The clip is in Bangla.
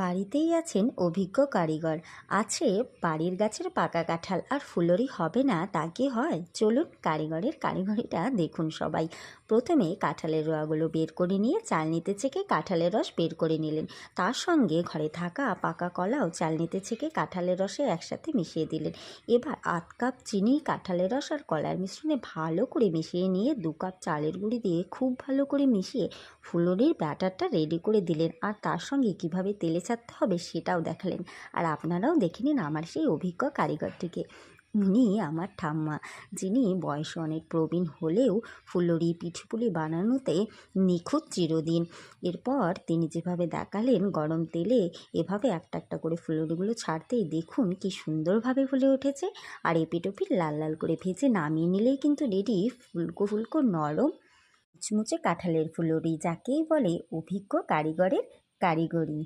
বাড়িতেই আছেন অভিজ্ঞ কারিগর। আছে বাড়ির গাছের পাকা কাঁঠাল, আর ফুলরি হবে না তা কি হয়? চলুন কারিগরের কারিগরিটা দেখুন সবাই। প্রথমে কাঁঠালের রোয়াগুলো বের করে নিয়ে চালনিতে ছেঁকে কাঁঠালের রস বের করে নিলেন। তার সঙ্গে ঘরে থাকা পাকা কলাও চালনিতে ছেঁকে কাঁঠালের রসে একসাথে মিশিয়ে দিলেন। এবার আধ কাপ চিনি, কাঁঠালের রস আর কলার মিশ্রণে ভালো করে মিশিয়ে নিয়ে দু কাপ চালের গুঁড়ি দিয়ে খুব ভালো করে মিশিয়ে ফুলরির ব্যাটারটা রেডি করে দিলেন। আর তার সঙ্গে কীভাবে তেলে ছাড়তে হবে সেটাও দেখালেন। আর আপনারাও দেখে নিন আমার সেই অভিজ্ঞ কারিগরটিকে। উনি আমার ঠাম্মা, যিনি বয়সে অনেক প্রবীণ হলেও ফুলরি পিঠপুলি বানানোতে নিখুঁত চিরদিন। এরপর তিনি যেভাবে দেখালেন গরম তেলে, এভাবে একটা একটা করে ফুলরিগুলো ছাড়তেই দেখুন কি সুন্দরভাবে ফুলে উঠেছে। আর এপিটোপিট লাল লাল করে ভেজে নামিয়ে নিলেই কিন্তু রেডি ফুলকো ফুলকো নরম মুচমুচে কাঁঠালের ফুলরি যাকেই বলে অভিজ্ঞ কারিগরের কারিগরি।